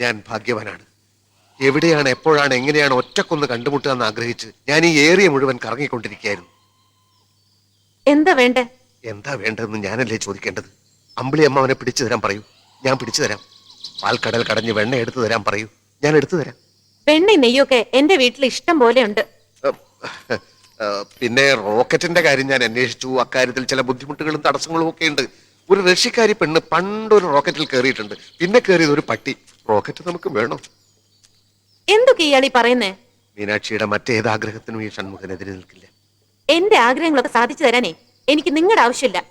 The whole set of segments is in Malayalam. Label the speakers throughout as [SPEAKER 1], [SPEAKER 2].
[SPEAKER 1] ഞാൻ ഭാഗ്യവാനാണ്. എവിടെയാണ് എപ്പോഴാണ് എങ്ങനെയാണ് ഒറ്റക്കൊന്ന് കണ്ടുമുട്ടുക എന്ന് ആഗ്രഹിച്ച് ഞാൻ ഈ ഏറിയ മുഴുവൻ കറങ്ങിക്കൊണ്ടിരിക്കുകയായിരുന്നു.
[SPEAKER 2] എന്താ വേണ്ടേ?
[SPEAKER 1] എന്താ വേണ്ടതെന്ന് ഞാനല്ലേ ചോദിക്കേണ്ടത്? അമ്പിളി അമ്മ അവനെ പിടിച്ചു തരാൻ പറയൂ. ഞാൻ പിടിച്ചു തരാം. പാൽക്കടൽ കടഞ്ഞ് വെണ്ണ എടുത്തു തരാൻ പറയൂ. ഞാൻ എടുത്തു തരാം.
[SPEAKER 2] വെണ്ണ നെയ്യൊക്കെ എന്റെ വീട്ടിൽ ഇഷ്ടം പോലെ ഉണ്ട്.
[SPEAKER 1] പിന്നെ റോക്കറ്റിന്റെ കാര്യം ഞാൻ അന്വേഷിച്ചു. അക്കാര്യത്തിൽ ചില ബുദ്ധിമുട്ടുകളും തടസ്സങ്ങളും ഒക്കെ ഉണ്ട്. ഒരു റഷ്യക്കാരി പെണ്ണ് പണ്ടൊരു റോക്കറ്റിൽ കയറിയിട്ടുണ്ട്. പിന്നെ കയറിയത് ഒരു പട്ടി. റോക്കറ്റ് നമുക്ക് വേണോ.
[SPEAKER 2] എന്തൊക്കെ ഇയാളീ പറയുന്നേ?
[SPEAKER 1] മീനാക്ഷിയുടെ മറ്റേത് ആഗ്രഹത്തിനും ഈ ഷൺമുഖനെതിരെ നിൽക്കില്ല.
[SPEAKER 2] എന്റെ ആഗ്രഹങ്ങളൊക്കെ സാധിച്ചു തരാനേ എനിക്ക് നിങ്ങളുടെ ആവശ്യമില്ല.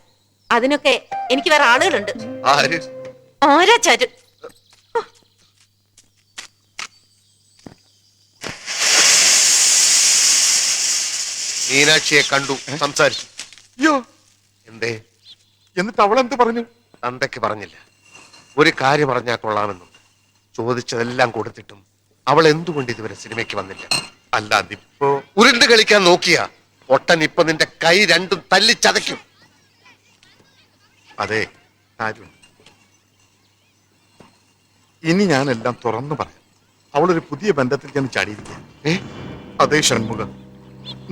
[SPEAKER 2] അതിനൊക്കെ എനിക്ക് വേറെ ആളുകളുണ്ട്.
[SPEAKER 1] ആര്?
[SPEAKER 2] ആരാ ചാരു
[SPEAKER 1] മീനാക്ഷിയെ കണ്ടു സംസാരിച്ചു.
[SPEAKER 3] അയ്യോ.
[SPEAKER 1] എന്തേ?
[SPEAKER 3] എന്നിട്ട് അവൾ എന്ത് പറഞ്ഞു?
[SPEAKER 1] തന്തയ്ക്ക് പറഞ്ഞില്ല. ഒരു കാര്യം പറഞ്ഞാൽ കൊള്ളാമെന്നുണ്ട് ചോദിച്ചതെല്ലാം കൊടുത്തിട്ടും അവൾ എന്തുകൊണ്ട് ഇതുവരെ സിനിമയ്ക്ക് വന്നില്ല? അല്ല അതിപ്പോ ഉരുണ്ട് കളിക്കാൻ നോക്കിയ ഒട്ടൻ ഇപ്പൊ നിന്റെ കൈ രണ്ടും തല്ലി ചതയ്ക്കും. അതെ കാര്യമുണ്ട്
[SPEAKER 3] ഇനി ഞാനെല്ലാം തുറന്നു പറയാം. അവളൊരു പുതിയ ബന്ധത്തിൽ ഞാൻ ചാടിയിരിക്കുക
[SPEAKER 1] ഏ?
[SPEAKER 3] അതേ ഷൺമുഖം.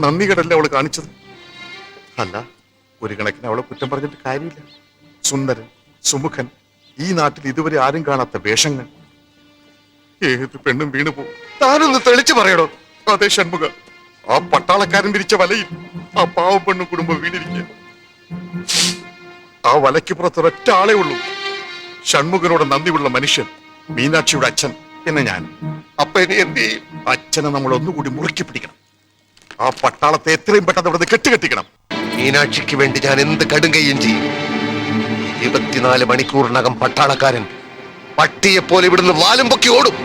[SPEAKER 3] നന്ദി കടല്ലേ അവൾ കാണിച്ചത്? അല്ല. ഒരു കണക്കിന് അവളെ കുറ്റം പറഞ്ഞിട്ട് കാര്യമില്ല. സുന്ദരൻ സുമുഖൻ ഈ നാട്ടിൽ ഇതുവരെ ആരും കാണാത്ത വേഷങ്ങൾ. ഏത് പെണ്ണും വീണു പോകും.
[SPEAKER 1] താനൊന്ന് തെളിച്ചു പറയണോ
[SPEAKER 3] അതേ ഷൺമുഖ ആ പട്ടാളക്കാരൻ പിരിച്ച വലയിൽ ആ പാവ പെണ്ണും കുടുംബം വീണിരിക്കുക ആ വലയ്ക്ക് പുറത്ത് ഒരൊറ്റ ആളേ ഉള്ളൂ. ഷൺമുഖനോട് നന്ദിയുള്ള മനുഷ്യൻ മീനാക്ഷിയുടെ അച്ഛൻ എന്നെ ഞാൻ.
[SPEAKER 1] അപ്പൊ ഇനി എന്ത് ചെയ്യും?
[SPEAKER 3] അച്ഛനെ നമ്മൾ ഒന്നുകൂടി മുറുക്കി പിടിക്കണം. ആ പട്ടാളത്തെ എത്രയും പെട്ടെന്ന് അവിടെ കെട്ടുകെട്ടിക്കണം.
[SPEAKER 1] മീനാക്ഷിക്ക് വേണ്ടി ഞാൻ എന്ത് കടുങ്കയും ചെയ്യും? ഇരുപത്തിനാല് മണിക്കൂറിനകം പട്ടാളക്കാരൻ പട്ടിയെ പോലെ ഇവിടുന്ന് വാലും പൊക്കി ഓടും.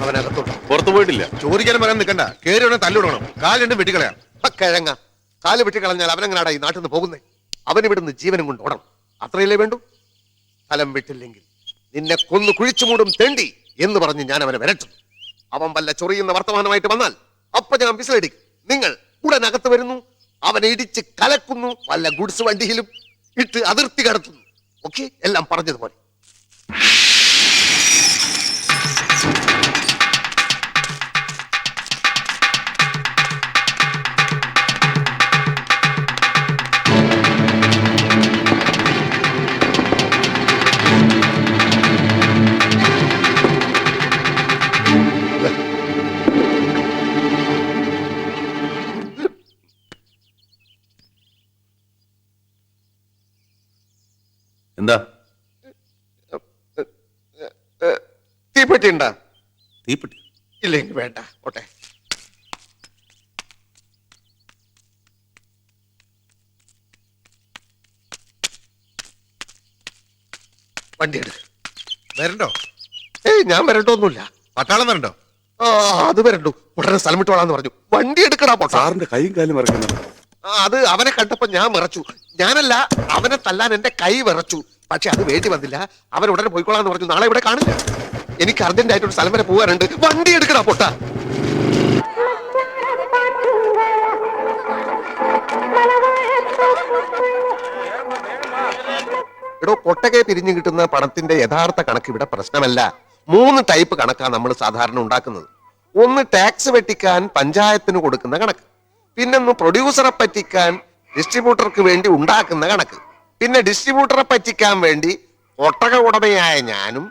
[SPEAKER 1] അവനകത്തോട്ട്.
[SPEAKER 4] പുറത്തു പോയിട്ടില്ല.
[SPEAKER 5] ചോദിക്കാനും പറയാൻ നിൽക്കണ്ട. കേറി ഉടനെ തല്ലിടണം കാലുണ്ട് വെട്ടിക്കളയാം.
[SPEAKER 1] കിഴങ്ങ. കാൽ വെട്ടി കളഞ്ഞാൽ അവനെങ്ങനാടാ ഈ നാട്ടിൽ നിന്ന് പോകുന്നേ? അവൻ ഇവിടുന്ന് ജീവനും കൊണ്ട് ഓടണം. അത്രയല്ലേ വേണ്ടു? സ്ഥലം വിട്ടില്ലെങ്കിൽ നിന്നെ കൊന്നു കുഴിച്ചു മൂടും തെണ്ടി എന്ന് പറഞ്ഞ് ഞാൻ അവനെ വരട്ടും. അവൻ വല്ല ചൊറിയുന്ന വർത്തമാനമായിട്ട് വന്നാൽ അപ്പൊ ഞാൻ വിസിലടിക്കും. നിങ്ങൾ ഉടനകത്ത് വരുന്നു. അവനെ ഇടിച്ച് കലക്കുന്നു വല്ല ഗുഡ്സ് വണ്ടിയിലും ഇട്ട് അതിർത്തി കടത്തുന്നു. ഓക്കെ എല്ലാം പറഞ്ഞതുപോലെ. തീപ്പെട്ടി ഉണ്ടാ
[SPEAKER 4] തീപ്പെട്ടി.
[SPEAKER 1] ഇല്ലെങ്കിൽ വേണ്ട ഓട്ടെ വണ്ടി എടുക്ക്.
[SPEAKER 5] വരണ്ടോ?
[SPEAKER 1] ഏയ് ഞാൻ വരണ്ടോന്നുമില്ല.
[SPEAKER 5] പട്ടാളം വരണ്ടോ?
[SPEAKER 1] ആ അത് വരണ്ടു. ഉടനെ സ്ഥലം വിട്ടോളാന്ന് പറഞ്ഞു. വണ്ടി എടുക്കടാ പൊട്ടാ.
[SPEAKER 4] സാറിന്റെ കൈയും കാലും മറക്കുന്നുണ്ട്
[SPEAKER 1] ആ, അത് അവനെ കണ്ടപ്പോ ഞാൻ വിറച്ചു. ഞാനല്ല അവനെ തല്ലാൻ എന്റെ കൈ വിറച്ചു. പക്ഷെ അത് വേണ്ടി വന്നില്ല. അവൻ ഉടനെ പോയിക്കോളാന്ന് പറഞ്ഞു. നാളെ ഇവിടെ കാണില്ല. എനിക്ക് അർജന്റ് ആയിട്ട് ഒരു സ്ഥലം വരെ പോകാനുണ്ട്. വണ്ടി എടുക്കടാ പൊട്ട. എടോ കൊട്ടകെ പിരിഞ്ഞു കിട്ടുന്ന പണത്തിന്റെ യഥാർത്ഥ കണക്ക് ഇവിടെ പ്രശ്നമല്ല. മൂന്ന് ടൈപ്പ് കണക്കാണ് നമ്മൾ സാധാരണ ഉണ്ടാക്കുന്നത്. ഒന്ന് ടാക്സ് വെട്ടിക്കാൻ പഞ്ചായത്തിന് കൊടുക്കുന്ന കണക്ക്. പിന്നൊന്ന് പ്രൊഡ്യൂസറെ പറ്റിക്കാൻ ഡിസ്ട്രിബ്യൂട്ടർക്ക് വേണ്ടി ഉണ്ടാക്കുന്ന കണക്ക്. പിന്നെ ഡിസ്ട്രിബ്യൂട്ടറെ പറ്റിക്കാൻ വേണ്ടി ഒട്ടക ഉടമയായ ഞാനും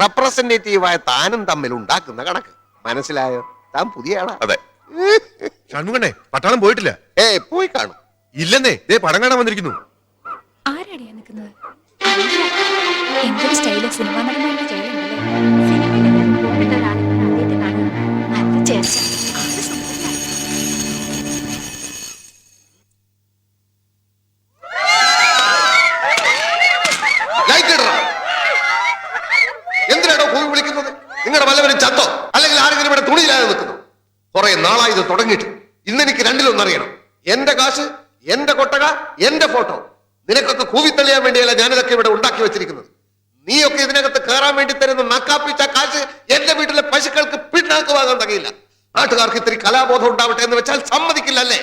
[SPEAKER 1] റെപ്രസെന്റേറ്റീവായ താനും തമ്മിൽ ഉണ്ടാക്കുന്ന കണക്ക്. മനസ്സിലായോ? താൻ പുതിയ ആളാ.
[SPEAKER 4] അതെ.
[SPEAKER 5] ഷൺമുഖനെ പട്ടാളം പോയിട്ടില്ല.
[SPEAKER 1] ഏ പോയി കാണും.
[SPEAKER 5] ഇല്ലെന്നേ ദേ പടം കാണാൻ വന്നിരിക്കുന്നു.
[SPEAKER 6] ആരാടിയാ നിൽക്കുന്നത്? എന്തൊരു സ്റ്റൈൽ? സിനിമ നടന്മാരുടെ സ്റ്റൈലുണ്ടല്ലേ നല്ല ചേർച്ച ആൾ സുന്ദരനാ.
[SPEAKER 1] ലൈറ്റ് ഇടണം എന്തിനാണോ ഭൂമി വിളിക്കുന്നത്? നിങ്ങളുടെ വല്ലവരും ചത്തോ? അല്ലെങ്കിൽ ആരെങ്കിലും ഇവിടെ തുണിയില്ലാതെ നിൽക്കുന്നു? കുറെ നാളായി ഇത് തുടങ്ങിയിട്ട്. ഇന്നെനിക്ക് രണ്ടിലൊന്നറിയണം എന്റെ കാശ് എന്റെ കൊട്ടക എന്റെ ഫോട്ടോ. നിനക്കൊക്കെ കൂവിത്തള്ളിയാൻ വേണ്ടിയല്ല ഞാനിതൊക്കെ ഇവിടെ ഉണ്ടാക്കി വെച്ചിരിക്കുന്നത്? നീയൊക്കെ ഇതിനകത്ത് കയറാൻ വേണ്ടി തരുന്ന നക്കാപ്പിച്ച കാശ് എന്റെ വീട്ടിലെ പശുക്കൾക്ക് പിണ്ണാക്ക് വാങ്ങാൻ തകയില്ല. നാട്ടുകാർക്ക് ഇത്തിരി കലാബോധം ഉണ്ടാവട്ടെ എന്ന് വെച്ചാൽ സമ്മതിക്കില്ല അല്ലേ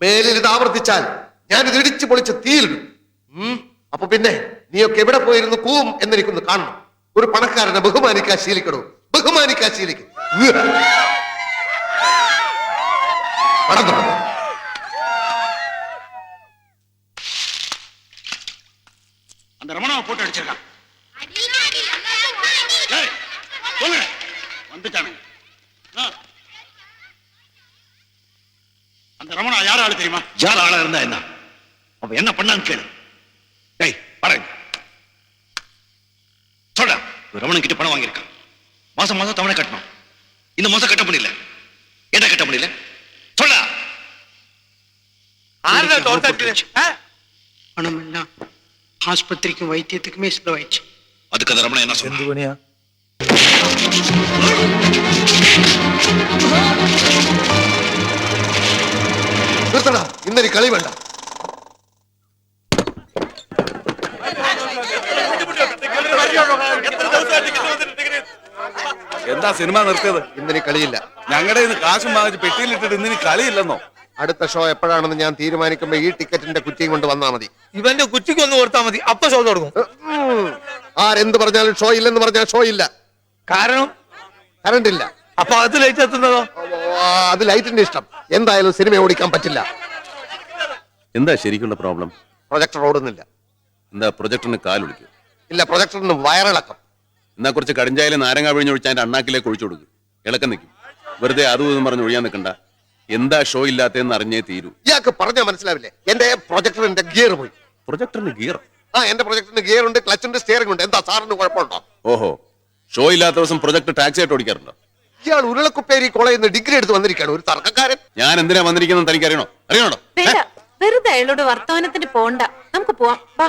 [SPEAKER 1] മേലിൽ ഇത് ആവർത്തിച്ചാൽ ഞാനിത് ഇടിച്ചു പൊളിച്ച് തീയിലിടും. അപ്പൊ പിന്നെ നീയൊക്കെ എവിടെ പോയിരുന്നു? കൂവും എന്നെനിക്കൊന്ന് കാണണം. ഒരു പണക്കാരനെ ബഹുമാനിക്കാൻ ശീലിക്കണോ ബഹുമാനിക്കാൻ ശീലിക്കും ഉവ്വ്. പണം തുടങ്ങ്.
[SPEAKER 7] அந்த ரமணாவை போட்டு அடிச்சிருக்கான் ஏய், போங்க வந்துட்டானுங்க ஆ. அந்த ரமணா யார் ஆளு தெரியுமா யார் ஆளா இருந்தா என்ன அவன் என்ன பண்ணான்னு கேளு டேய் பாருங்க சொல்ற ரமணன் கிட்ட பணம் வாங்கியிருக்கான். மாசம் மாசம் தவணை கட்டணும். இந்த மாசம் கட்ட முடியல. என்ன கட்ட முடியல? சொல்லா
[SPEAKER 8] பணம் எல்லாம் ஆஸ்பத்திரிக்கும் வைத்தியத்துக்குமே செலவாயிடுச்சு.
[SPEAKER 7] அதுக்கு அந்த ரமணன் என்ன சொன்னா
[SPEAKER 1] இந்த நீ கலை வேண்டாம்
[SPEAKER 4] എന്താ സിനിമ നിർത്തിയത്?
[SPEAKER 1] ഇന്നിനി കളിയില്ല.
[SPEAKER 4] ഞങ്ങളുടെ ഇന്ന് കാശും വാങ്ങിച്ച് പെട്ടിയിലിട്ടിട്ട് ഇന്നിനി കളിയില്ലെന്നോ?
[SPEAKER 1] അടുത്ത ഷോ എപ്പോഴാണെന്ന് ഞാൻ തീരുമാനിക്കുമ്പോ ഈ ടിക്കറ്റിന്റെ കുറ്റിയും കൊണ്ട് വന്നാ മതി.
[SPEAKER 9] ഇവന്റെ കുറ്റിക്ക് ഒന്ന് ഓർത്താ മതി. അപ്പൊ ഷോ തുടങ്ങും.
[SPEAKER 1] ആരെന്ത് പറഞ്ഞാലും ഷോ ഇല്ലെന്ന് പറഞ്ഞാൽ ഷോ ഇല്ല.
[SPEAKER 9] കാരണം?
[SPEAKER 1] കറണ്ട് ഇല്ല.
[SPEAKER 9] അപ്പൊ അത് ലൈറ്റ് എത്തുന്നതോ?
[SPEAKER 1] അത് ലൈറ്റിന്റെ ഇഷ്ടം. എന്തായാലും സിനിമ ഓടിക്കാൻ പറ്റില്ല.
[SPEAKER 4] എന്താ ശരിക്കുള്ള പ്രോബ്ലം?
[SPEAKER 1] പ്രൊജക്ടർ ഓടുന്നില്ല.
[SPEAKER 4] എന്താ പ്രൊജക്ടറിന് കാലൊളിക്കും
[SPEAKER 1] ഇല്ല പ്രൊജക്ടറിന് വയറിളക്കം.
[SPEAKER 4] എന്നാ കുറച്ച് കടിഞ്ചായാലും നാരങ്ങ പിഴിഞ്ഞൊഴിച്ച് അതിന്റെ അണ്ണാക്കിലേക്ക് ഒഴിച്ചു കൊടുക്കും. ഇളക്കം നിൽക്കും. വെറുതെ അതും ഇതും പറഞ്ഞ് ഒഴിയാൻ നിൽക്കണ്ട. എന്താ ഷോ ഇല്ലാത്തതെന്ന് അറിഞ്ഞേ തീരൂ.
[SPEAKER 1] ഇയാൾക്ക് പറഞ്ഞാൽ മനസ്സിലാവില്ലേ? എന്റെ പ്രൊജക്ടറിന്റെ ഗിയർ പോയി.
[SPEAKER 4] പ്രൊജക്ടറിന് ഗിയർ
[SPEAKER 1] ആ എന്റെ പ്രൊജക്ടറിന് ഗിയർ ഉണ്ട് ക്ലച്ചിന്റെ സ്റ്റിയറിംഗ് ഉണ്ട്. എന്താ സാറിന് കുഴപ്പമുണ്ടോ?
[SPEAKER 4] ഓഹോ. ഷോ ഇല്ലാത്ത ദിവസം പ്രൊജക്ട് ടാക്സി ആയിട്ട് ഓടിക്കാറുണ്ടോ?
[SPEAKER 1] ഇയാൾ ഉരുളക്കുപ്പേരി കോളേജിൽ നിന്ന് ഡിഗ്രി എടുത്ത് വന്നിരിക്കുകയാണ് ഒരു തർക്കക്കാരൻ.
[SPEAKER 4] ഞാൻ എന്തിനാ വന്നിരിക്കുന്നത് തനിക്ക് അറിയണോ? അറിയണോ
[SPEAKER 2] വേണ്ട വെറുതെ അയാളോട് വർത്തമാനത്തിന് പോണ്ട. നമുക്ക് പോവാം. വാ.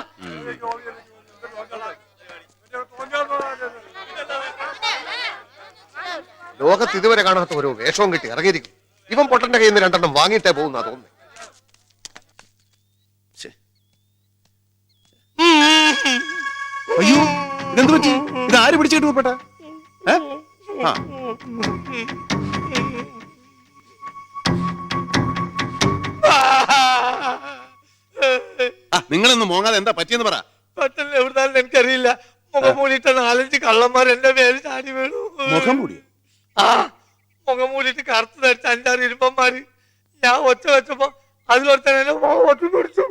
[SPEAKER 1] ലോകത്ത് ഇതുവരെ കാണാത്ത ഒരു വേഷവും കിട്ടി ഇറങ്ങിയിരിക്കും ഇവൻ പൊട്ടന്റെ കയ്യിൽ നിന്ന് രണ്ടെണ്ണം വാങ്ങിയിട്ടേ പോകുന്ന തോന്നുന്നു.
[SPEAKER 4] അയ്യോ ഇതെന്ത് പറ്റി? ഇത് ആര് പിടിച്ചിട്ട് ആ, നിങ്ങളൊന്ന് മോങ്ങാതെ എന്താ പറ്റിയെന്ന് പറ.
[SPEAKER 9] പെട്ടെന്ന് എവിടുന്നാലും എനിക്കറിയില്ല. മുഖം മൂടിയിട്ട് നാലഞ്ച് കള്ളന്മാർ എന്റെ പേര് ചാടി വീണു.
[SPEAKER 4] മുഖം മൂടിയോ?
[SPEAKER 9] ആ മുഖം മൂടിയിട്ട് കറുത്ത് ധരിച്ച അഞ്ചാറ് ഇരുമ്പന്മാര്. ഞാൻ ഒച്ച വെച്ചപ്പോ അതിലൊരുത്തൻ എന്നെ ഒറ്റ പിടിച്ചു.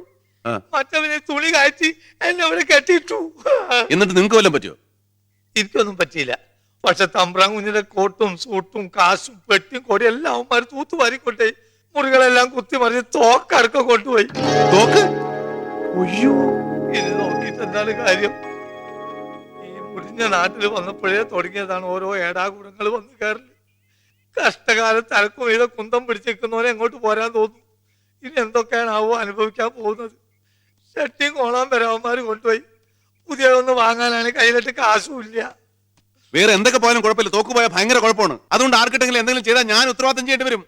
[SPEAKER 9] മറ്റവനെ തുണി കയറ്റി എന്നെ അവിടെ കെട്ടിയിട്ടു.
[SPEAKER 4] എന്നിട്ട് നിങ്ങൾക്ക് വല്ലതും പറ്റിയോ?
[SPEAKER 9] എനിക്കൊന്നും പറ്റിയില്ല. പക്ഷെ തമ്പ്രാൻ കുഞ്ഞിന്റെ കോട്ടും സൂട്ടും കാശും പെട്ടിയും കൊടിയും എല്ലാം അവന്മാർ തൂത്തു വാരിക്കൊണ്ടേ മുറികളെല്ലാം കുത്തി മറിഞ്ഞ് തോക്കടക്കം കൊണ്ടുപോയി.
[SPEAKER 4] തോക്ക്?
[SPEAKER 9] ഇത് നോക്കിയിട്ട് എന്താണ് കാര്യം? ഈ നാട്ടിൽ വന്നപ്പോഴേ തുടങ്ങിയതാണ്. ഓരോ ഏടാകുടങ്ങൾ വന്നു കയറൽ. കഷ്ടകാലത്ത് അലക്കും ചെയ്ത കുന്തം പിടിച്ചിരിക്കുന്നവരെ എങ്ങോട്ട് പോരാൻ തോന്നും? ഇനി എന്തൊക്കെയാണ് ആവോ അനുഭവിക്കാൻ പോകുന്നത്? ഷട്ടിയും കോളാൻ വരാവന്മാർ കൊണ്ടുപോയി. പുതിയതൊന്ന് വാങ്ങാനാണ് കയ്യിലിട്ട് കാശുമില്ല.
[SPEAKER 4] വേറെ എന്തൊക്കെ പോയാലും കുഴപ്പമില്ല. തോക്ക് പോയാൽ ഭയങ്കര കുഴപ്പമാണ്. അതുകൊണ്ട് ആർക്കിട്ടെങ്കിലും എന്തെങ്കിലും ചെയ്താൽ ഞാൻ ഉത്തരവാദിത്തം ചെയ്യേണ്ടി വരും.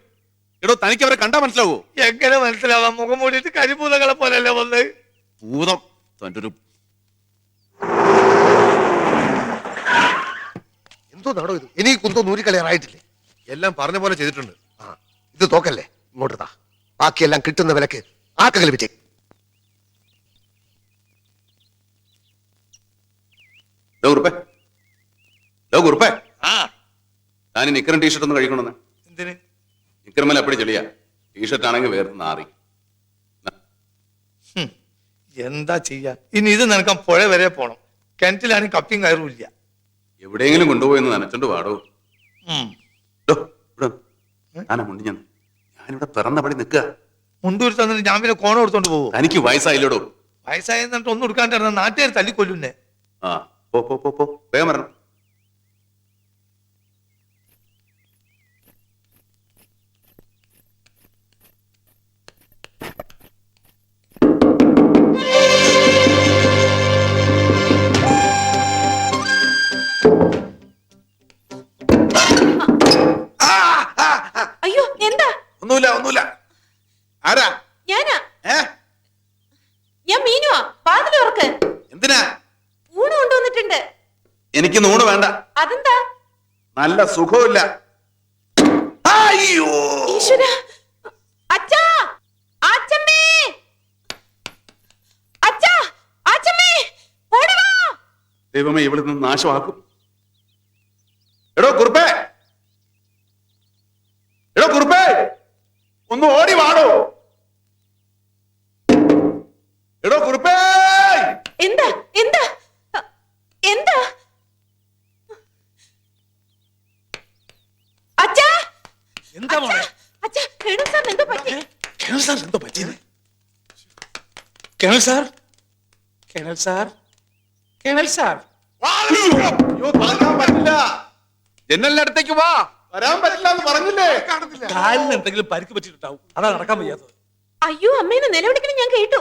[SPEAKER 4] എടോ തനിക്ക് അവരെ കണ്ടാ മനസ്സിലാവോ?
[SPEAKER 9] എങ്ങനെ മനസ്സിലാവാം? മുഖം മൂടിയിട്ട് കരിപൂതകളെ പോലെയല്ലേ വന്നത്?
[SPEAKER 4] ഭൂതം. തന്റെ ഒരു
[SPEAKER 1] എന്തോ നടോ ഇത്? ഇനി കുന്തോ നൂരിക്കളയാറായിട്ടില്ലേ?
[SPEAKER 5] എല്ലാം പറഞ്ഞ പോലെ ചെയ്തിട്ടുണ്ട്.
[SPEAKER 1] ആ ഇത് തോക്കല്ലേ? ഇങ്ങോട്ട് താ ബാക്കിയെല്ലാം കിട്ടുന്ന വിലക്ക്
[SPEAKER 4] ആക്ക
[SPEAKER 9] ആ.
[SPEAKER 4] ഞാൻ നിക്കറും ടീഷർട്ട് ഒന്ന് കഴിക്കണമെന്ന്.
[SPEAKER 9] എന്തിന്?
[SPEAKER 4] നിക്കറുമല്ല അപ്പടി ചെളിയാ. ടീഷർട്ട് ആണെങ്കിൽ വേറെ നാറി
[SPEAKER 9] എന്താ ചെയ്യാ? ഇനി ഇത് നനക്കാൻ പുഴ വരെ പോണം. കിണറ്റിലാണെങ്കിൽ കപ്പിയും കയറും ഇല്ല.
[SPEAKER 4] എവിടെയെങ്കിലും കൊണ്ടുപോയി എന്ന് നനച്ചോണ്ട് പാടോ. ഞാൻ. ഞാനിവിടെ പിറന്നപടി നിൽക്കുക.
[SPEAKER 9] മുണ്ടൂരി തന്നിട്ട് ഞാൻ പിന്നെ കോണ കൊടുത്തോണ്ട് പോകും
[SPEAKER 4] എനിക്ക് വയസ്സായില്ലോടോ.
[SPEAKER 9] വയസ്സായി ഒന്നും എടുക്കാണ്ടിരുന്ന നാട്ടുകാർ തല്ലിക്കൊല്ലുന്നേ
[SPEAKER 4] ആ പോ പോ പോ പോ. വേഗം വരണം. എനിക്ക് നൂണ് വേണ്ട.
[SPEAKER 2] അതെന്താ?
[SPEAKER 4] നല്ല സുഖമില്ല അയ്യോ. ദൈവമേ ഇവിടെ നിന്ന് നാശമാക്കും. എടോ കുറുപ്പേ. എടോ കുറുപ്പേ. ഒന്ന് ഓടി വാടോ. എടോ കുറുപ്പേ.
[SPEAKER 9] Colonel sir colonel sir colonel sir
[SPEAKER 3] അയ്യോ പറ്റില്ല
[SPEAKER 4] ജനലിന്റെ അടുത്തേക്ക് വാ.
[SPEAKER 3] വരാൻ പറ്റില്ല എന്ന് പറഞ്ഞില്ലേ?
[SPEAKER 9] കാലിന് എന്തെങ്കിലും പരിക്ക് പറ്റിയിട്ടുണ്ടാവും. അതാ നടക്കാൻ വയ്യാത്തത്.
[SPEAKER 2] അയ്യോ അമ്മേനെ നിലവിളിക്കണം ഞാൻ കേട്ടു.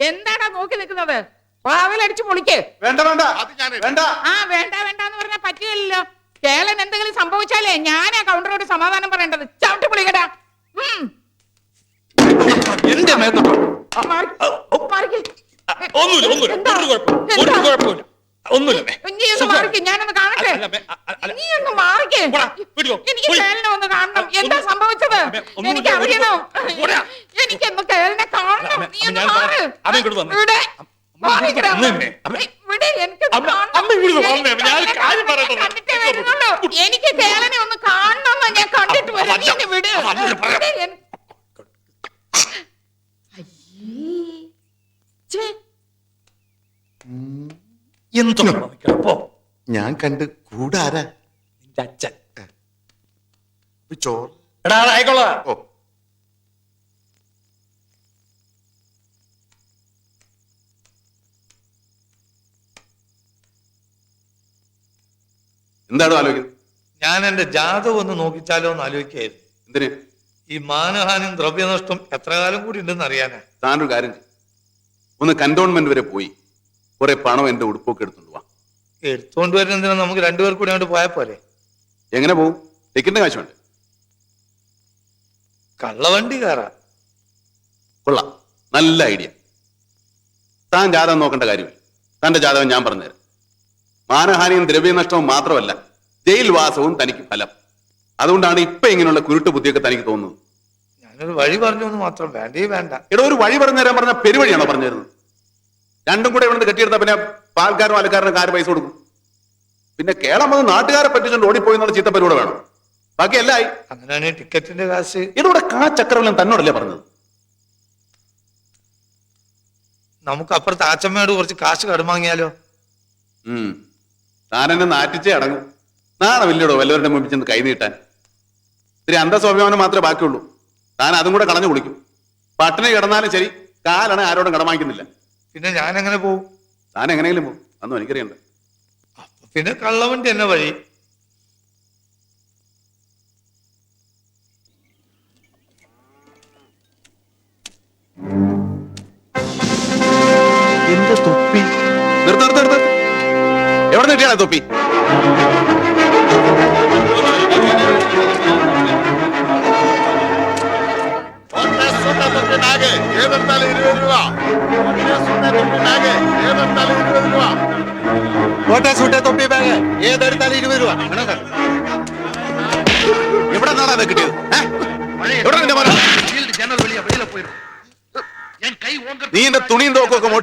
[SPEAKER 10] എന്താടാ നോക്കി നിൽക്കുന്നത്? വാവിലടിച്ചു പൊളിക്ക്.
[SPEAKER 3] വേണ്ട വേണ്ട. അത് ഞാൻ വേണ്ട.
[SPEAKER 10] ആ വേണ്ട വേണ്ട എന്ന് പറഞ്ഞാൽ പറ്റില്ലല്ലോ. കേളൻ എന്തെങ്കിലും സംഭവിച്ചാലേ ഞാനാ കൗണ്ടറോട് സമാധാനം പറയേണ്ടത്. ചവിട്ടി പൊളിക്കടാ.
[SPEAKER 9] എന്റെ മേത്തോട്ടോ. ഒന്നുമില്ല ഒന്നുമില്ല? ഒരു കുഴപ്പം ഒരു? കുഴപ്പമില്ല ഒന്നുമില്ല.
[SPEAKER 10] നീ ഒന്ന്. മാറിക്ക് ഞാനൊന്ന് കാണട്ടെ. നീ ഒന്ന് മാറിക്ക് എനിക്ക്. കേളിനെ ഒന്ന് കാണണം എന്താ
[SPEAKER 9] ഒന്ന്
[SPEAKER 10] സംഭവിച്ചത് എനിക്ക് അറിയണം
[SPEAKER 9] പോടാ.
[SPEAKER 10] എനിക്കൊന്ന് കേളിനെ കാണണം നീ ഒന്ന്
[SPEAKER 9] ഞാൻ
[SPEAKER 10] മാറ്. ഇവിടെ
[SPEAKER 9] അമ്മ,
[SPEAKER 10] മാറിക്കടാ.
[SPEAKER 9] ഇങ്ങോട്ട് വന്നേ, അമ്മേ.
[SPEAKER 10] ഏയ്, ഇവിടെ എനിക്കൊന്ന്
[SPEAKER 9] അമ്മ,
[SPEAKER 10] കാണണം.
[SPEAKER 9] അമ്മ ഇങ്ങോട്ട് വന്നേ,
[SPEAKER 10] എനിക്ക്
[SPEAKER 9] ഞാൻ ഒരു
[SPEAKER 10] കേളിനെ
[SPEAKER 9] കാര്യം
[SPEAKER 10] കാണണം,
[SPEAKER 9] പറയട്ടെ.
[SPEAKER 10] ഞാൻ കണ്ടിട്ടേ വരുന്നുള്ളൂ എനിക്ക് കേളനെ ഒന്ന് കാണണം ഞാൻ കണ്ടിട്ട് വരാം നീ എന്നെ വിട്
[SPEAKER 9] അമ്മ, അമ്മ, പറയാം.
[SPEAKER 10] ഇവിടെ എൻ- അയ്യേ. ഛേ,
[SPEAKER 9] എന്തോ
[SPEAKER 3] ഞാൻ കണ്ട് കൂടാരാ?
[SPEAKER 9] നിന്റെ അച്ഛൻ.
[SPEAKER 3] ചോറ്.
[SPEAKER 9] എടാ ആയിക്കോളാ.
[SPEAKER 3] ഓ.
[SPEAKER 4] എന്താണോ ആലോചിക്കുന്നത്?
[SPEAKER 9] ഞാൻ എന്റെ ജാതകം ഒന്ന് നോക്കിച്ചാലോ എന്ന് ആലോചിക്കായിരുന്നു
[SPEAKER 4] എന്തിന്?
[SPEAKER 9] ഈ മാനഹാനിയും ദ്രവ്യനഷ്ടം എത്ര കാലം കൂടി ഉണ്ടെന്ന് അറിയാനാ?
[SPEAKER 4] താനൊരു കാര്യം ഒന്ന് കന്റോൺമെന്റ് വരെ പോയി. കുറെ പണം എന്റെ ഉടുപ്പൊക്കെ എടുത്തോണ്ട് വാ.
[SPEAKER 9] എടുത്തോണ്ട് വരുന്നതിന് നമുക്ക് രണ്ടുപേർ കൂടി അങ്ങോട്ട് പോയാൽ പോരെ.
[SPEAKER 4] എങ്ങനെ പോകും ടിക്കറ്റിന്റെ കാശ് വേണ്ടേ
[SPEAKER 9] കള്ളവണ്ടി കയറാ.
[SPEAKER 4] കൊള്ളാം. നല്ല ഐഡിയ. താൻ ജാതകം നോക്കേണ്ട കാര്യമില്ല. തന്റെ ജാതകം ഞാൻ പറഞ്ഞുതരാം. മാനഹാനിയും ദ്രവ്യനഷ്ടവും മാത്രമല്ല ജയിൽവാസവും തനിക്ക് ഫലം. അതുകൊണ്ടാണ് ഇപ്പൊ ഇങ്ങനെയുള്ള കുരുട്ട് ബുദ്ധിയൊക്കെ തനിക്ക് തോന്നുന്നത്.
[SPEAKER 9] ഞാനൊരു വഴി പറഞ്ഞു എന്ന് മാത്രം വേണ്ടേ വേണ്ട.
[SPEAKER 4] എടോ ഒരു വഴി പറഞ്ഞു തരാൻ പറഞ്ഞ പെരുവഴിയാണോ പറഞ്ഞു തരുന്നത് രണ്ടും കൂടെ ഇവിടുന്ന് കെട്ടിയെടുത്ത പിന്നെ പാൽക്കാരും ആൽക്കാരനും കാര് പൈസ കൊടുക്കും? പിന്നെ കേരളം വന്ന് നാട്ടുകാരെ പറ്റിച്ചുകൊണ്ട് ഓടിപ്പോയി എന്നുള്ള ചീത്തപ്പരിവിടെ വേണം. ബാക്കി എല്ലാം ആയി
[SPEAKER 9] അങ്ങനെയാണെങ്കിൽ ടിക്കറ്റിന്റെ കാശ്.
[SPEAKER 4] ഇതിവിടെ കാ ചക്രവലം തന്നോടല്ലേ പറഞ്ഞത്?
[SPEAKER 9] നമുക്ക് അപ്പുറത്ത് ആച്ചമ്മയോട് കുറച്ച് കാശ് കടുമാങ്ങിയാലോ
[SPEAKER 4] താനെന്നെ നാറ്റിച്ചേ അടങ്ങും. നാളെ വലിയടോ വല്ലവരുടെ മുമ്പിൽ ചെന്ന് കൈ നീട്ടാൻ ഇത്തിരി അന്തസ്വാഭിമാനം മാത്രമേ ബാക്കിയുള്ളൂ. താൻ അതും കൂടെ കളഞ്ഞു കുളിക്കും. പട്ടിണി കിടന്നാലും ശരി കാലാണ് ആരോടും കടമാക്കുന്നില്ല
[SPEAKER 9] പിന്നെ ഞാൻ എങ്ങനെ പോവും?
[SPEAKER 4] താൻ എങ്ങനെയെങ്കിലും പോകും അന്നും എനിക്കറിയണ്ട
[SPEAKER 9] പിന്നെ കള്ളവണ്ടി എന്നെ വഴി?
[SPEAKER 4] എന്റെ തൊപ്പി? നിർത്ത് നിർത്ത് നിർത്ത്. എവിടെ നിട്ടിയാണ് തൊപ്പി?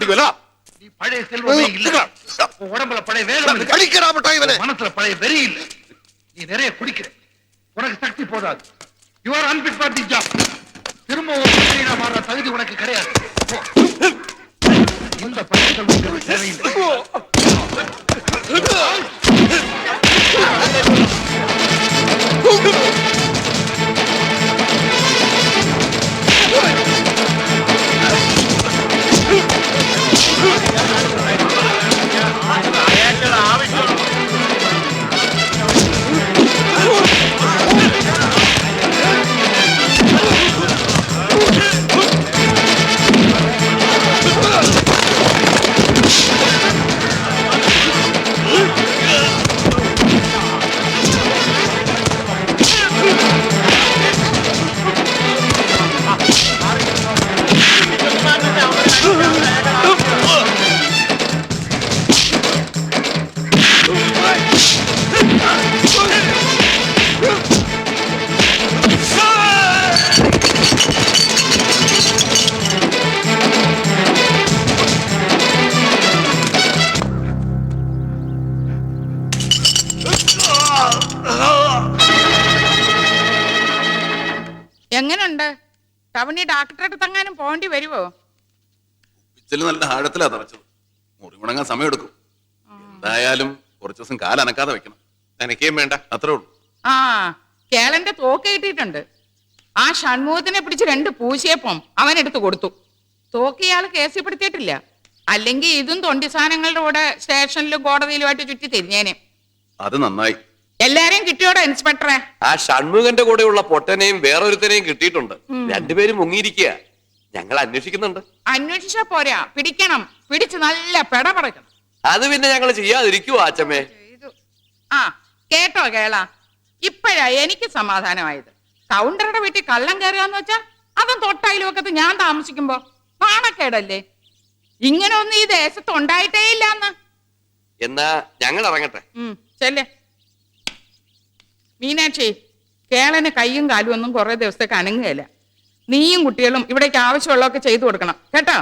[SPEAKER 4] அடிப்பீங்களா
[SPEAKER 7] நீ பழைய செல்வமே இல்ல. உடம்புல பழைய
[SPEAKER 1] வேலை கழிக்கிறா மட்டாய்
[SPEAKER 7] மனசுல பழைய வெறி இல்ல. நீ நிறைய குடிக்கிற. உனக்கு சக்தி போதாது. யூ அன்பிட் ஃபார் தி திரும்ப ஒரு மாற தகுதி உனக்கு கிடையாது. இந்த பழைய செல்வம் தேவையில்லை.
[SPEAKER 10] Oh, Yeah. പോകേണ്ടി വരുവോ?
[SPEAKER 4] പിച്ചൽ നല്ല ആഴത്തിലാ തറച്ചത് മുറി ഉണങ്ങാൻ സമയമെടുക്കും. എന്തായാലും കുറച്ചു ദിവസം കാലനക്കാതെ വെക്കണം.
[SPEAKER 5] നനയ്ക്കുകയും വേണ്ട
[SPEAKER 4] അത്രേ ഉള്ളൂ.
[SPEAKER 10] ആ കേളന്റെ തോക്ക് കിട്ടിയിട്ടുണ്ട്. ആ ഷൺമുഖത്തിനെ പിടിച്ച് രണ്ട് പൂശിയപ്പം അവനെടുത്ത് കൊടുത്തു. തോക്ക് ഇയാൾ കേസിപ്പെടുത്തിയിട്ടില്ല. അല്ലെങ്കിൽ ഇതും തൊണ്ടി സാധനങ്ങളുടെ കൂടെ സ്റ്റേഷനിലും കോടതിയിലുമായിട്ട് ചുറ്റി തിരിഞ്ഞേനെ.
[SPEAKER 4] അത് നന്നായി.
[SPEAKER 10] എല്ലാരെയും കിട്ടിയോടെ ഇൻസ്പെക്ടറെ?
[SPEAKER 11] ആ ഷൺമുഖന്റെ കൂടെയുള്ള പൊട്ടനെയും വേറൊരുത്തനെയും കിട്ടിയിട്ടുണ്ട്. രണ്ടുപേരും മുങ്ങിയിരിക്കുക ഞങ്ങൾ അന്വേഷിക്കുന്നുണ്ട്.
[SPEAKER 10] അന്വേഷിച്ച പോരാ. പിടിക്കണം. പിടിച്ച് നല്ല പെട പറയണം
[SPEAKER 11] അത് പിന്നെ ഞങ്ങൾ ചെയ്യാതിരിക്കുവോ അച്ഛമ്മേ
[SPEAKER 10] ആ കേട്ടോ കേള. ഇപ്പോഴാ എനിക്ക് സമാധാനമായത്. കൗണ്ടറുടെ വീട്ടിൽ കള്ളം കയറുകയെന്ന് വെച്ചാ അതും തൊട്ടയിലുമൊക്കത്ത് ഞാൻ താമസിക്കുമ്പോ നാണക്കേടല്ലേ ഇങ്ങനെ ഒന്നും ഈ ദേശത്ത് ഉണ്ടായിട്ടേ ഇല്ലാന്ന്.
[SPEAKER 11] എന്നാ ഞങ്ങൾ ഇറങ്ങട്ടെ.
[SPEAKER 10] ഉം, ചെല്ല്. മീനാക്ഷി കേളന് കയ്യും കാലും ഒന്നും കുറെ ദിവസത്തേക്ക് അനങ്ങുകയില്ല. നീയും കുട്ടികളും ഇവിടേക്ക് ആവശ്യമുള്ളതൊക്കെ ചെയ്തു കൊടുക്കണം. കേട്ടോ?